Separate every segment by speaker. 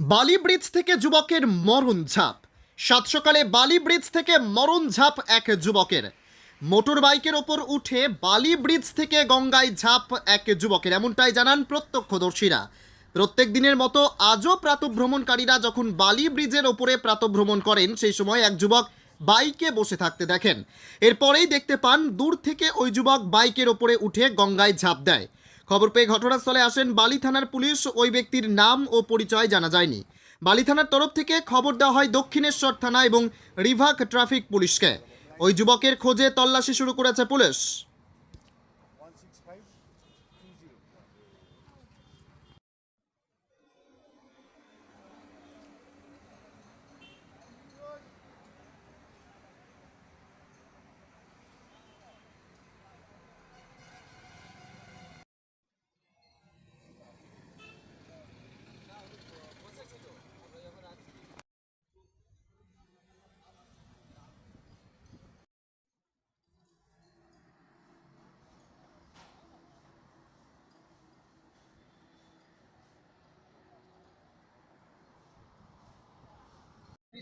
Speaker 1: বালি ব্রিজ থেকে যুবকের মরণ ঝাঁপ। সাত সকালে বালি ব্রিজ থেকে মরণ ঝাঁপ এক যুবকের। মোটর বাইকের ওপর উঠে বালি ব্রিজ থেকে গঙ্গায় ঝাঁপ এক যুবকের, এমনটাই জানান প্রত্যক্ষদর্শীরা। প্রত্যেক দিনের মতো আজও প্রাতভ্রমণকারীরা যখন বালি ব্রিজের ওপরে প্রাতভ্রমণ করেন, সেই সময় এক যুবক বাইকে বসে থাকতে দেখেন। এরপরেই দেখতে পান, দূর থেকে ওই যুবক বাইকের ওপরে উঠে গঙ্গায় ঝাঁপ দেয়। খবর পেয়ে ঘটনাস্থলে আসেন বালি থানার পুলিশ। ওই ব্যক্তির নাম ও পরিচয় জানা যায়নি। বালি থানার তরফ থেকে খবর দেওয়া হয় দক্ষিণেশ্বর থানা এবং রিভাক ট্রাফিক পুলিশকে। ওই যুবকের খোঁজে তল্লাশি শুরু করেছে পুলিশ।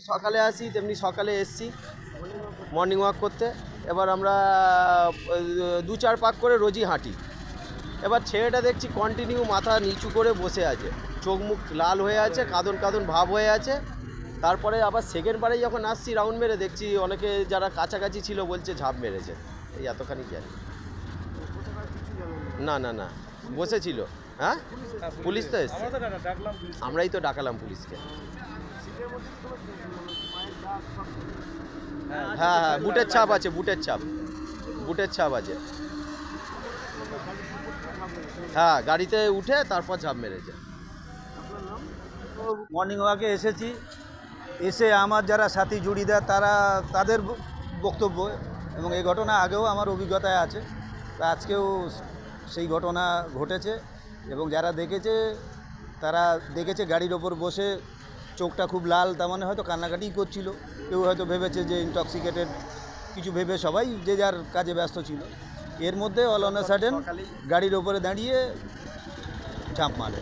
Speaker 2: সকালে আসি তেমনি সকালে এসছি মর্নিং ওয়াক করতে। এবার আমরা দু চার পাক করে রোজই হাঁটি। এবার ছেলেটা দেখছি কন্টিনিউ মাথা নিচু করে বসে আছে। চোখ মুখ লাল হয়ে আছে কাঁদন কাঁদন ভাব হয়ে আছে। তারপরে আবার সেকেন্ড বারে যখন আসছি রাউন্ড মেরে দেখছি অনেকে যারা কাছাকাছি ছিল বলছে ঝাঁপ মেরেছে। এই এতখানি জানি না না না বসেছিল। হ্যাঁ? পুলিশ তো এসছে। আমরাই তো ডাকালাম পুলিশকে। হ্যাঁ হ্যাঁ বুটের ছাপ আছে, বুটের ছাপ। বুটের ছাপ আছে। হ্যাঁ গাড়িতে উঠে তারপর ঝাঁপ মেরেছে।
Speaker 3: মর্নিং ওয়াকে এসেছি। এসে আমার যারা সাথী, জুড়িদার, তারা তাদের বক্তব্য এবং এই ঘটনা আগেও আমার অভিজ্ঞতায় আছে। আজকেও সেই ঘটনা ঘটেছে এবং যারা দেখেছে, তারা দেখেছে গাড়ির ওপর বসে চোখটা খুব লাল, তার মানে হয়তো কান্নাকাটিই করছিল। কেউ হয়তো ভেবেছে যে ইনটক্সিকেটেড কিছু ভেবে সবাই যে যার কাজে ব্যস্ত ছিল। এর মধ্যে অল অন সাডেন গাড়ির ওপরে দাঁড়িয়ে ঝাঁপ মারে।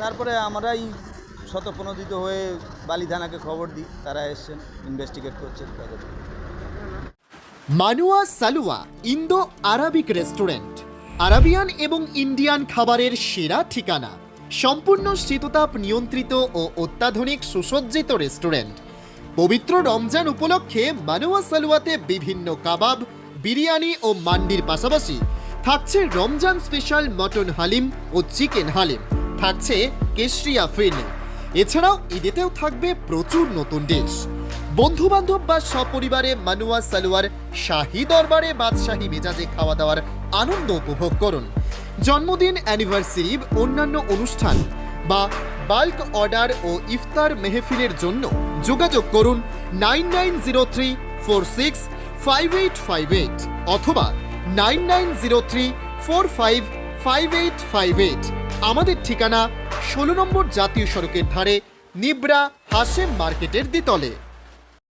Speaker 3: তারপরে আমরাই শতপ্রণোদিত হয়ে বালি থানাকে খবর দিই, তারা এসছেন ইনভেস্টিগেট করছেন তাদের
Speaker 1: মানুয়া সালুয়া, ইন্দো আরাবিক রেস্টুরেন্ট আরাবিয়ান এবং ইন্ডিয়ান খাবারের সেরা ঠিকানা। সম্পূর্ণ শীততাপ নিয়ন্ত্রিত ও অত্যাধুনিক সুসজ্জিত রেস্টুরেন্ট। পবিত্র রমজান উপলক্ষে মানুয়া সালুয়াতে বিভিন্ন কাবাব, বিরিয়ানি ও মান্ডির পাশাপাশি থাকছে রমজান স্পেশাল মটন হালিম ও চিকেন হালিম। থাকছে কেশরিয়া ফিরনি। এছাড়াও ঈদেতেও থাকবে প্রচুর নতুন ডিশ। বন্ধু বান্ধব বা সপরিবারে মানুয়া সালোয়ার শাহী দরবারে বাদশাহী মেজাজে খাওয়া দাওয়ার আনন্দ উপভোগ করুন। জন্মদিন অ্যানিভার্সারি অন্যান্য অনুষ্ঠান বা বাল্ক অর্ডার ও ইফতার মেহফিলের জন্য যোগাযোগ করুন nine nine zero three four six five eight five eight অথবা nine nine zero three four five five eight five eight. আমাদের ঠিকানা ষোলো নম্বর জাতীয় সড়কের ধারে নিবরা হাসেম মার্কেটের দ্বিতলে।